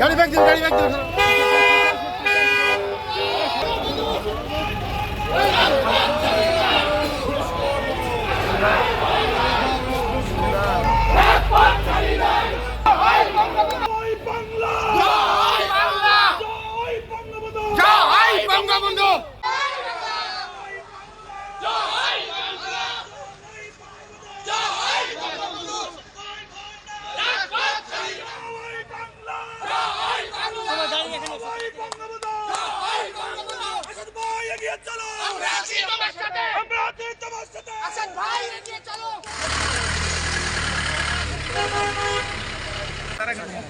গাড়ি ব্যাগ দিন গাড়ি ব্যাগ দিন। চলো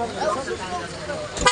¡Vamos!